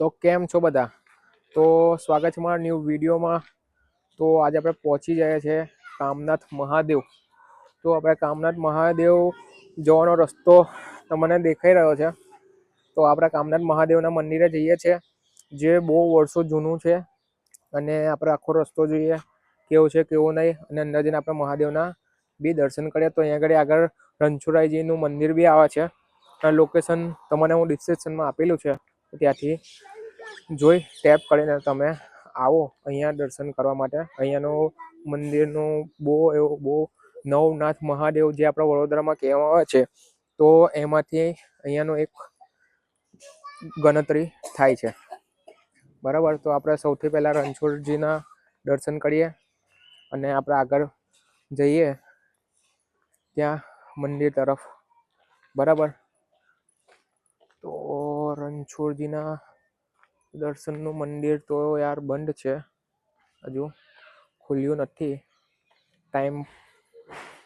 તો કેમ છો બધા? તો સ્વાગત છે મારા ન્યૂ વિડીયોમાં તો આજે આપણે પહોંચી જઈએ છીએ કામનાથ મહાદેવ. તો આપણે કામનાથ મહાદેવ જવાનો રસ્તો તમને દેખાઈ રહ્યો છે. તો આપણે કામનાથ મહાદેવના મંદિરે જઈએ છીએ. જે બહુ વર્ષો જૂનું છે અને આપણે આખો રસ્તો જોઈએ, કેવો છે, કેવો નહીં, અને અંદર જઈને આપણે મહાદેવના બી દર્શન કરીએ. તો અહીંયા આગળ આગળ રણછોડરાયજીનું મંદિર બી આવે છે. લોકેશન તમને હું ડિસ્ક્રિપ્શનમાં આપેલું છે. ત્યાંથી જોઈ ટેપ કરીને તમે આવો અહીંયા દર્શન કરવા માટે. અહીંયાનું મંદિરનું બહુ એવો, બહુ નવનાથ મહાદેવ જે આપણા વડોદરામાં કહેવામાં આવે છે, તો એમાંથી અહીંયાનું એક ગણતરી થાય છે. બરાબર? તો આપણે સૌથી પહેલાં રણછોડજીના દર્શન કરીએ અને આપણે આગળ જઈએ ત્યાં મંદિર તરફ. બરાબર? તો રણછોડજીના દર્શનનું મંદિર તો યાર બંધ છે. હજુ ખુલ્યું નથી. ટાઈમ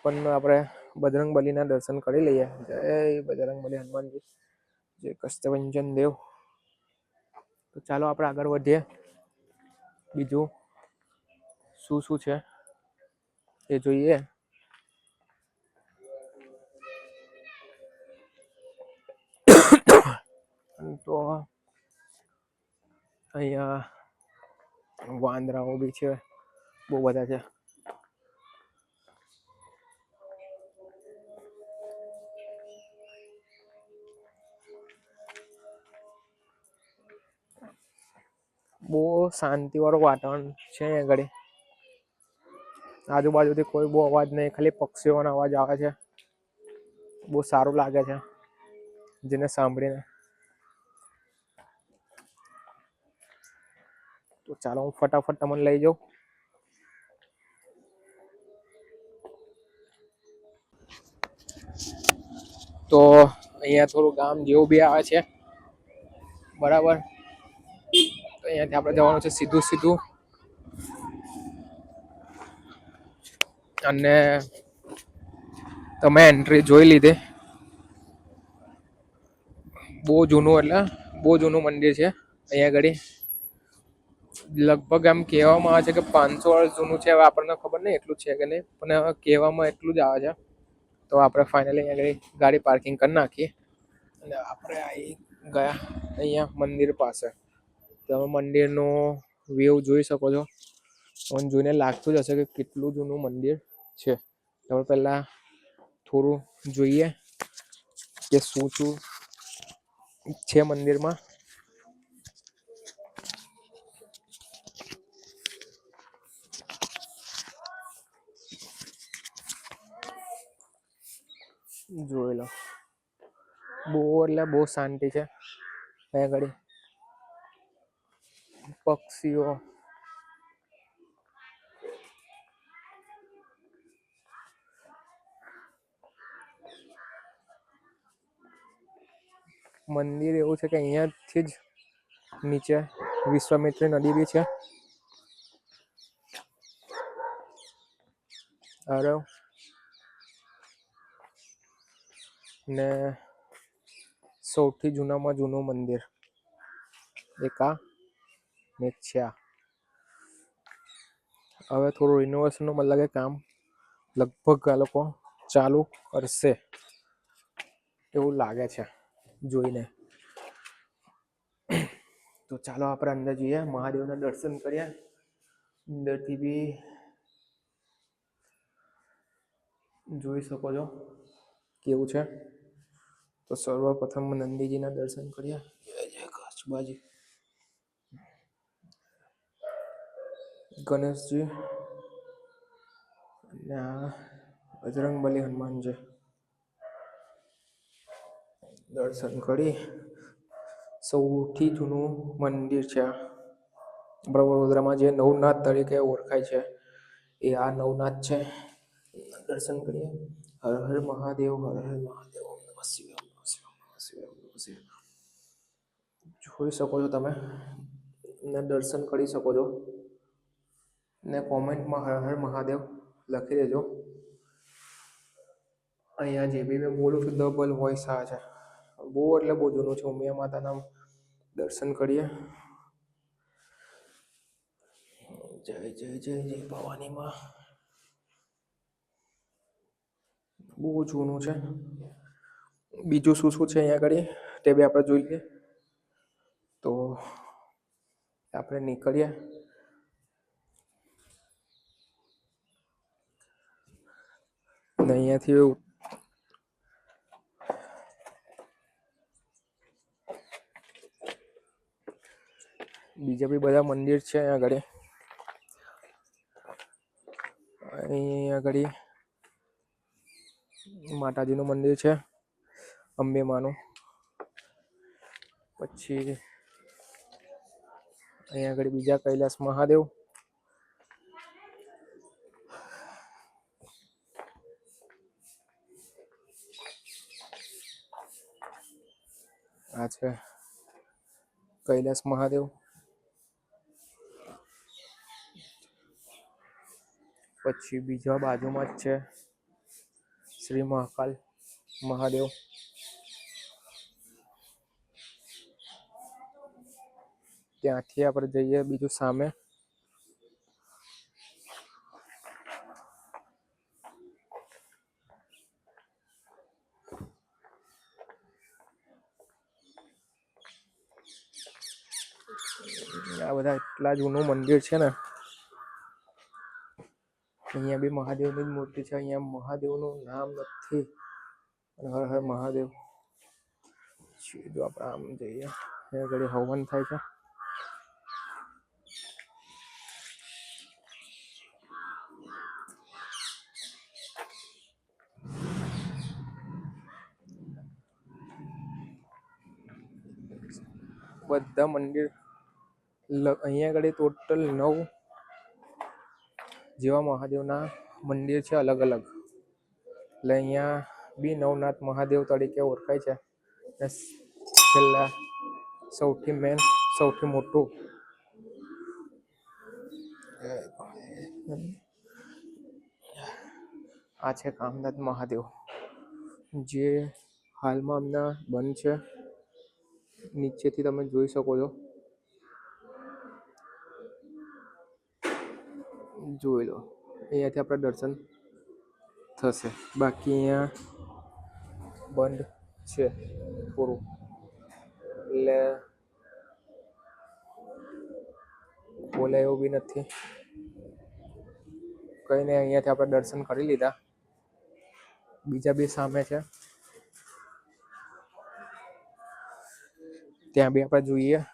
પણ આપણે બજરંગ બલીના દર્શન કરી લઈએ. જય બજરંગ બલી હનુમાનજી. જય કષ્ટભંજન દેવ. તો ચાલો આપણે આગળ વધીએ. બીજું શું શું છે એ જોઈએ તો અહીંયા વાંદરાઓ બી છે. બહુ બધા છે. બહુ શાંતિવાળું વાતાવરણ છે અહીંયા આગળ. આજુબાજુથી કોઈ બહુ અવાજ નહીં, ખાલી પક્ષીઓનો અવાજ આવે છે. બહુ સારું લાગે છે. જેને સાંભળીને. તો ચાલો હું ફટાફટ તમને લઈ જાઉં. તો અહીંયા થોડું ગામ જેવું બી આવે છે. બરાબર? તો અહીંયાથી આપણે જવાનું છે સીધું સીધું. અને તમે એન્ટ્રી જોઈ લીધી. બહુ જૂનું એટલે બહુ જૂનું મંદિર છે. અહીંયા આગળ લગભગ આમ કહેવામાં આવે છે કે પાંચસો વર્ષ જૂનું છે, હવે આપણને ખબર નહીં એટલું છે કે નહીં, પણ કહેવામાં એટલું જ આવે છે. તો આપણે ફાઇનલી અહીંયા આગળ ગાડી પાર્કિંગ કરી નાખીએ. અને આપણે આવી ગયા અહીંયા મંદિર પાસે. તમે મંદિરનો વ્યૂ જોઈ શકો છો. તમને જોઈને લાગતું જ હશે કે કેટલું જૂનું મંદિર છે. તમે પહેલાં થોડું જોઈએ કે શું શું છે મંદિરમાં. જોઈ લો બહુ એટલે બહુ શાંતિ છે. અહીંયા આગળ પક્ષીઓ. મંદિર એવું છે કે અહીંયાથી જ નીચે વિશ્વામિત્રી નદી બી છે. અરે ને સૌથી જૂનામાં જૂનું મંદિર. એક આ એક હવે થોડું રિનોવેશનનું મને લાગે કામ લગભગ આ લોકો ચાલુ કરશે એવું લાગે છે જોઈને. તો ચાલો આપણે અંદર જઈએ, મહાદેવના દર્શન કરીએ. અંદરથી બી જોઈ શકો છો કેવું છે. તો સર્વપ્રથમ નંદીજીના દર્શન જય કચ્છબાજી ગણેશજી અને આ બજરંગબલી હનુમાનજી દર્શન કરી. સૌથી જૂનું મંદિર છે આપણા વડોદરામાં જે નવનાથ તરીકે ઓળખાય છે એ આ નવનાથ છે. દર્શન કરીએ. હર હર મહાદેવ હર હર મહાદેવ. જોઈ શકો છો તમે. ને દર્શન કરી શકો છો. ને કોમેન્ટમાં હર હર મહાદેવ લખી દેજો. અહીંયા જે બી મેં બોલું છું ડબલ વોઇસ આવે છે. બહુ એટલે બહુ જૂનું છે. ઉમિયા માતાના દર્શન કરીએ. જય જય જય જય ભવાની માં. બહુ જૂનું છે. બીજું શું શું છે અહીંયા આગળ? તે બી આપણે જોઈ લઈએ. તો આપણે નીકળીએ. અને અહીંયાથી એવું બીજા બી બધા મંદિર છે અહીંયા આગળ. અહીં આગળ માતાજીનું મંદિર છે અંબે માનું પછી અહીંયા આગળ બીજા કૈલાસ મહાદેવ. આ છે કૈલાસ મહાદેવ. પછી બીજા બાજુમાં જ છે શ્રી મહાકાલ મહાદેવ. ત્યાંથી આપણે જઈએ બીજું સામે. આ બધા એટલા જૂનું મંદિર છે ને. અહીંયા બી મહાદેવની જ મૂર્તિ છે. અહીંયા મહાદેવનું નામ નથી. હર હર મહાદેવ. જો આપણે આમ જઈએ, અહીંયા ઘડી હવન થાય છે. બધા મંદિર અહીંયા આગળ ટોટલ નવ જેવા મહાદેવના મંદિર છે અલગ અલગ એટલે અહીંયા બી નવનાથ મહાદેવ તરીકે ઓળખાય છે. અને છેલ્લા સૌથી મેન સૌથી મોટું. આ છે કામનાથ મહાદેવ. જે હાલમાં હમણાં બંધ છે. નીચેથી તમે જોઈ શકો છો. જોઈ લો. અહીંયાથી આપણે દર્શન થશે. બાકી અહીંયા બંધ છે પૂરું એટલે બોલાય એવું બી નથી. કંઈ નહીં અહીંયાથી આપણે દર્શન કરી લીધા. બીજા બી સામે છે. ત્યાં બી આપણે જોઈએ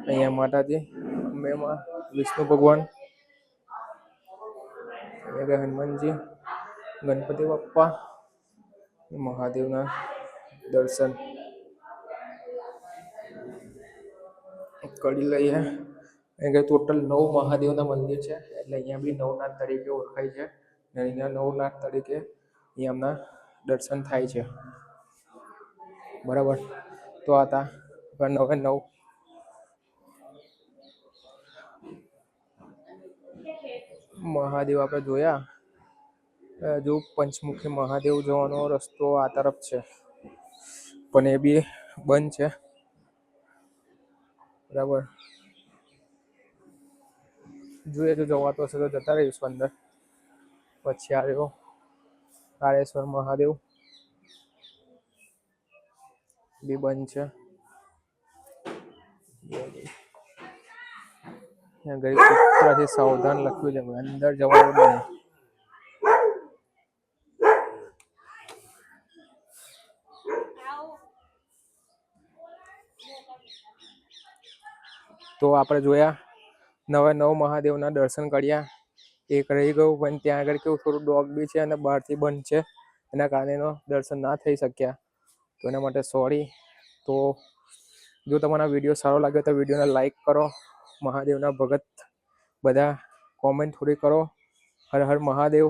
અહીંયા માતાજી અંબેમાં વિષ્ણુ ભગવાન અહીંયા હનુમાનજી ગણપતિ બાપ્પા મહાદેવના દર્શન. કરી લઈએ. કે ટોટલ નવ મહાદેવના મંદિર છે. એટલે અહીંયા બી નવનાથ તરીકે ઓળખાય છે. અને અહીંયા નવનાથ તરીકે અહીંયા દર્શન થાય છે. બરાબર? તો આ હતા. નવે નવ. મહાદેવ આપણે જોયા. જો પંચમુખી મહાદેવ જવાનો રસ્તો આ તરફ છે. પણ એ બી બંધ છે. બરાબર. જોઈએ જો જવાતો હશે તો જતા રહીશું અંદર. પછી આવ્યો કાળેશ્વર મહાદેવ. બી બંધ છે. ત્યાં કૂતરાથી સાવધાન લખ્યું છે અંદર જવાનું નહીં. તો આપણે જોયા, નવા નવ મહાદેવના દર્શન કર્યા. એક રહી ગયું, પણ ત્યાં આગળ કેવું થોડું ડોગ બી છે અને બહારથી બંધ છે, એના કારણે એનો દર્શન ના થઈ શક્યા. તો એના માટે સોરી. તો જો તમારા વીડિયો સારો લાગ્યો તો વિડીયોને લાઈક કરો, મહાદેવના ભગત બધા કોમેન્ટ થોડી કરો. હર હર મહાદેવ.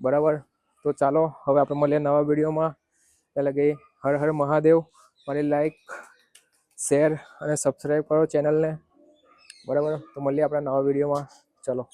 બરાબર? તો ચાલો, હવે આપણે મળીએ નવા વિડીયોમાં. એટલે કે હર હર મહાદેવ. મારી લાઈક શેર અને સબસ્ક્રાઈબ કરો ચેનલને. બરાબર? તો મળીએ આપણા નવા વિડીયોમાં. ચલો.